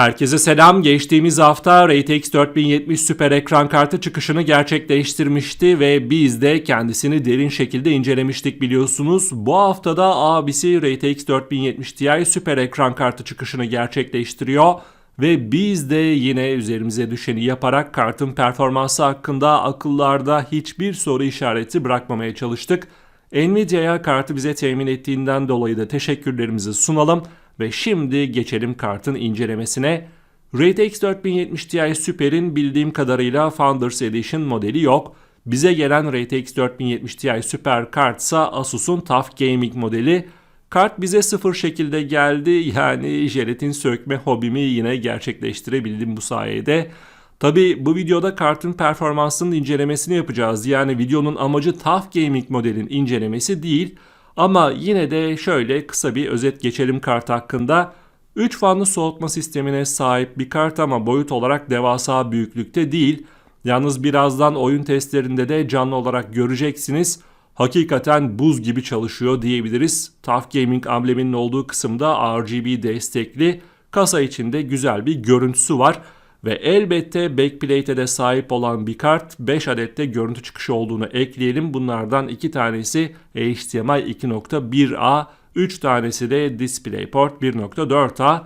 Herkese selam. Geçtiğimiz hafta RTX 4070 süper ekran kartı çıkışını gerçekleştirmişti ve biz de kendisini derin şekilde incelemiştik biliyorsunuz. Bu haftada abisi RTX 4070 Ti süper ekran kartı çıkışını gerçekleştiriyor ve biz de yine üzerimize düşeni yaparak kartın performansı hakkında akıllarda hiçbir soru işareti bırakmamaya çalıştık. Nvidia'ya kartı bize temin ettiğinden dolayı da teşekkürlerimizi sunalım ve şimdi geçelim kartın incelemesine. RTX 4070 Ti Super'in bildiğim kadarıyla Founders Edition modeli yok. Bize gelen RTX 4070 Ti Super kartsa Asus'un TUF Gaming modeli. Kart bize sıfır şekilde geldi yani jelatin sökme hobimi yine gerçekleştirebildim bu sayede. Tabi bu videoda kartın performansının incelemesini yapacağız. Yani videonun amacı TUF Gaming modelin incelemesi değil. Ama yine de şöyle kısa bir özet geçelim kart hakkında. 3 fanlı soğutma sistemine sahip bir kart ama boyut olarak devasa büyüklükte değil. Yalnız birazdan oyun testlerinde de canlı olarak göreceksiniz. Hakikaten buz gibi çalışıyor diyebiliriz. TUF Gaming ambleminin olduğu kısımda RGB destekli. Kasa içinde güzel bir görüntüsü var. Ve elbette backplate'e de sahip olan bir kart 5 adette görüntü çıkışı olduğunu ekleyelim. Bunlardan 2 tanesi HDMI 2.1A, 3 tanesi de DisplayPort 1.4A.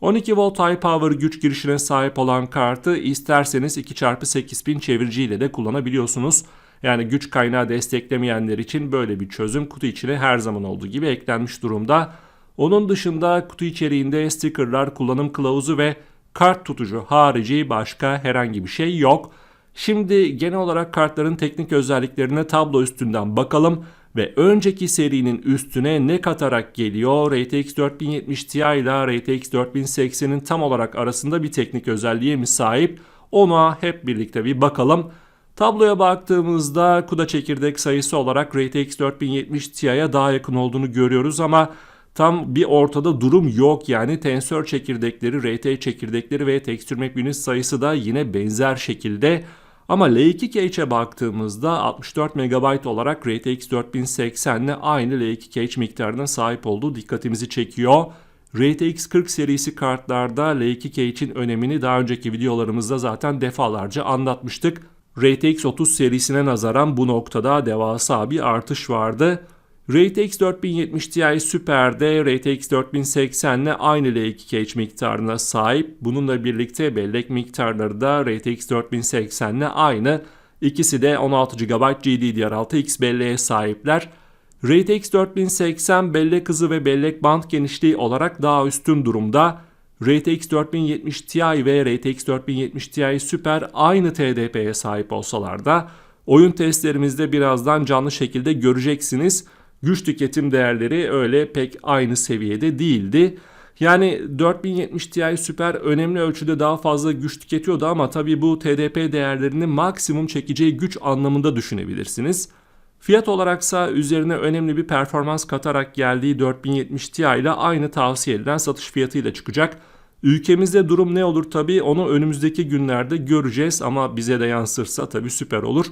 12 volt high power güç girişine sahip olan kartı isterseniz 2x8 pin çeviriciyle de kullanabiliyorsunuz. Yani güç kaynağı desteklemeyenler için böyle bir çözüm kutu içine her zaman olduğu gibi eklenmiş durumda. Onun dışında kutu içeriğinde stickerlar, kullanım kılavuzu ve kart tutucu harici başka herhangi bir şey yok. Şimdi genel olarak kartların teknik özelliklerine tablo üstünden bakalım ve önceki serinin üstüne ne katarak geliyor? RTX 4070 Ti ile RTX 4080'in tam olarak arasında bir teknik özelliğe mi sahip? Ona hep birlikte bir bakalım. Tabloya baktığımızda kuda çekirdek sayısı olarak RTX 4070 Ti'ye daha yakın olduğunu görüyoruz ama tam bir ortada durum yok yani tensör çekirdekleri, RT çekirdekleri ve tekstür map sayısı da yine benzer şekilde. Ama L2 cache'e baktığımızda 64 MB olarak RTX 4080 ile aynı L2 cache miktarına sahip olduğu dikkatimizi çekiyor. RTX 40 serisi kartlarda L2 cache'in önemini daha önceki videolarımızda zaten defalarca anlatmıştık. RTX 30 serisine nazaran bu noktada devasa bir artış vardı. RTX 4070 Ti Super'de RTX 4080 ile aynı L2 cache miktarına sahip. Bununla birlikte bellek miktarları da RTX 4080 ile aynı. İkisi de 16 GB GDDR6 X belleğe sahipler. RTX 4080 bellek hızı ve bellek band genişliği olarak daha üstün durumda. RTX 4070 Ti ve RTX 4070 Ti Super aynı TDP'ye sahip olsalar da oyun testlerimizde birazdan canlı şekilde göreceksiniz güç tüketim değerleri öyle pek aynı seviyede değildi. Yani 4070 Ti Super önemli ölçüde daha fazla güç tüketiyordu ama tabii bu TDP değerlerini maksimum çekeceği güç anlamında düşünebilirsiniz. Fiyat olaraksa üzerine önemli bir performans katarak geldiği 4070 Ti ile aynı tavsiye edilen satış fiyatıyla çıkacak. Ülkemizde durum ne olur tabii onu önümüzdeki günlerde göreceğiz ama bize de yansırsa tabii süper olur.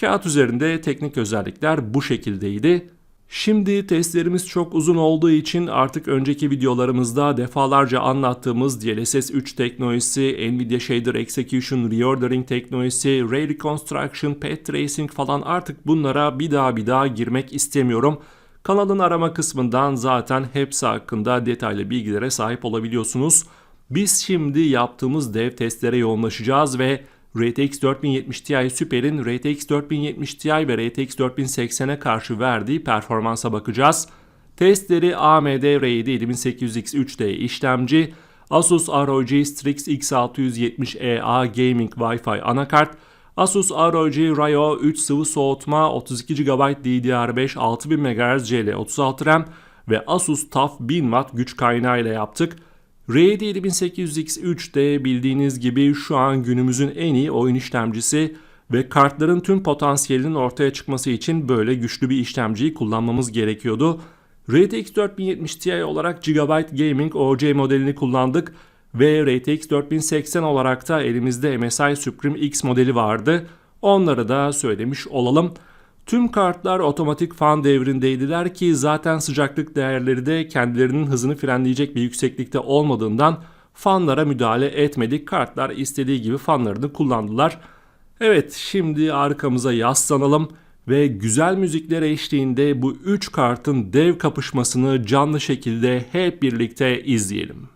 Kağıt üzerinde teknik özellikler bu şekildeydi. Şimdi testlerimiz çok uzun olduğu için artık önceki videolarımızda defalarca anlattığımız DLSS 3 teknolojisi, Nvidia Shader Execution Reordering teknolojisi, Ray Reconstruction, Path Tracing falan artık bunlara bir daha bir daha girmek istemiyorum. Kanalın arama kısmından zaten hepsi hakkında detaylı bilgilere sahip olabiliyorsunuz. Biz şimdi yaptığımız dev testlere yoğunlaşacağız ve RTX 4070 Ti Super'in RTX 4070 Ti ve RTX 4080'e karşı verdiği performansa bakacağız. Testleri AMD R7 7800X3D işlemci, Asus ROG Strix X670EA Gaming Wi-Fi anakart, Asus ROG Rayo 3 sıvı soğutma 32 GB DDR5 6000 MHz CL36 RAM ve Asus TUF 1000 Watt güç kaynağı ile yaptık. R7 7800X3 de bildiğiniz gibi şu an günümüzün en iyi oyun işlemcisi ve kartların tüm potansiyelinin ortaya çıkması için böyle güçlü bir işlemciyi kullanmamız gerekiyordu. RTX 4070 Ti olarak GB Gaming OC modelini kullandık ve RTX 4080 olarak da elimizde MSI Supreme X modeli vardı. Onları da söylemiş olalım. Tüm kartlar otomatik fan devrindeydiler ki zaten sıcaklık değerleri de kendilerinin hızını frenleyecek bir yükseklikte olmadığından fanlara müdahale etmedik. Kartlar istediği gibi fanlarını kullandılar. Evet şimdi arkamıza yaslanalım ve güzel müzikler eşliğinde bu 3 kartın dev kapışmasını canlı şekilde hep birlikte izleyelim.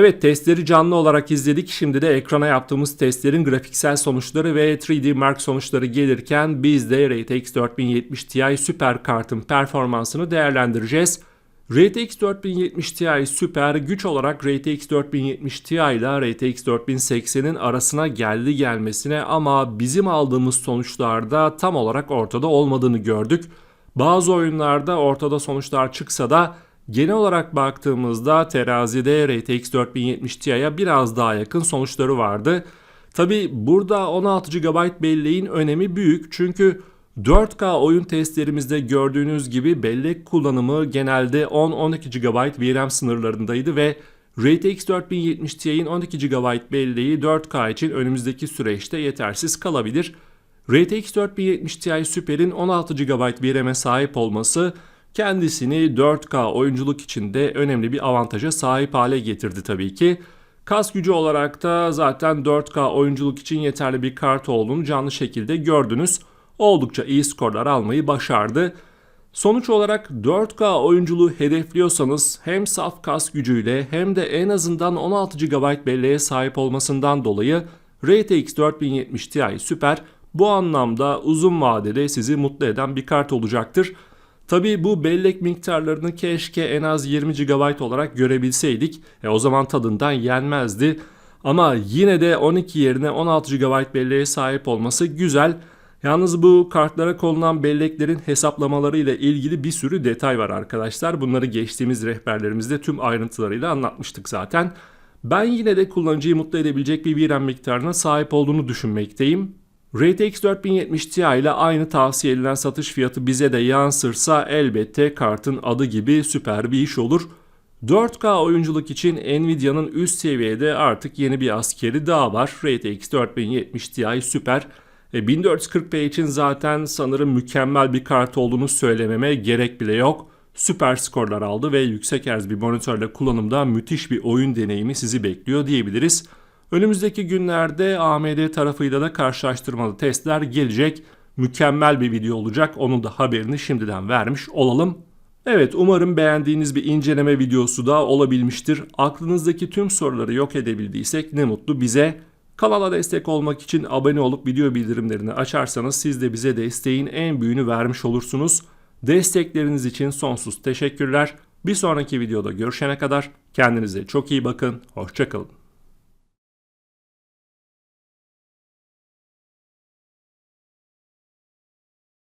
Evet testleri canlı olarak izledik. Şimdi de ekrana yaptığımız testlerin grafiksel sonuçları ve 3D Mark sonuçları gelirken biz de RTX 4070 Ti süper kartın performansını değerlendireceğiz. RTX 4070 Ti Super güç olarak RTX 4070 Ti ile RTX 4080'in arasına geldi gelmesine ama bizim aldığımız sonuçlarda tam olarak ortada olmadığını gördük. Bazı oyunlarda ortada sonuçlar çıksa da genel olarak baktığımızda terazide RTX 4070 Ti'ye biraz daha yakın sonuçları vardı. Tabi burada 16 GB belleğin önemi büyük çünkü 4K oyun testlerimizde gördüğünüz gibi bellek kullanımı genelde 10-12 GB VRAM sınırlarındaydı ve RTX 4070 Ti'nin 12 GB belleği 4K için önümüzdeki süreçte yetersiz kalabilir. RTX 4070 Ti Super'in 16 GB VRAM'e sahip olması kendisini 4K oyunculuk için de önemli bir avantaja sahip hale getirdi tabii ki. Kas gücü olarak da zaten 4K oyunculuk için yeterli bir kart olduğunu canlı şekilde gördünüz. Oldukça iyi skorlar almayı başardı. Sonuç olarak 4K oyunculuğu hedefliyorsanız hem saf kas gücüyle hem de en azından 16 GB belleğe sahip olmasından dolayı RTX 4070 Ti Super bu anlamda uzun vadede sizi mutlu eden bir kart olacaktır. Tabi bu bellek miktarlarını keşke en az 20 GB olarak görebilseydik. E o zaman tadından yenmezdi. Ama yine de 12 yerine 16 GB belleğe sahip olması güzel. Yalnız bu kartlara konulan belleklerin hesaplamaları ile ilgili bir sürü detay var arkadaşlar. Bunları geçtiğimiz rehberlerimizde tüm ayrıntılarıyla anlatmıştık zaten. Ben yine de kullanıcıyı mutlu edebilecek bir VRAM miktarına sahip olduğunu düşünmekteyim. RTX 4070 Ti ile aynı tavsiye edilen satış fiyatı bize de yansırsa elbette kartın adı gibi süper bir iş olur. 4K oyunculuk için Nvidia'nın üst seviyede artık yeni bir askeri daha var. RTX 4070 Ti süper. E, 1440p için zaten sanırım mükemmel bir kart olduğunu söylememe gerek bile yok. Süper skorlar aldı ve yüksek herz bir monitörle kullanımda müthiş bir oyun deneyimi sizi bekliyor diyebiliriz. Önümüzdeki günlerde AMD tarafıyla da karşılaştırmalı testler gelecek. Mükemmel bir video olacak. Onun da haberini şimdiden vermiş olalım. Evet umarım beğendiğiniz bir inceleme videosu da olabilmiştir. Aklınızdaki tüm soruları yok edebildiysek ne mutlu bize. Kanala destek olmak için abone olup video bildirimlerini açarsanız siz de bize desteğin en büyüğünü vermiş olursunuz. Destekleriniz için sonsuz teşekkürler. Bir sonraki videoda görüşene kadar kendinize çok iyi bakın. Hoşçakalın.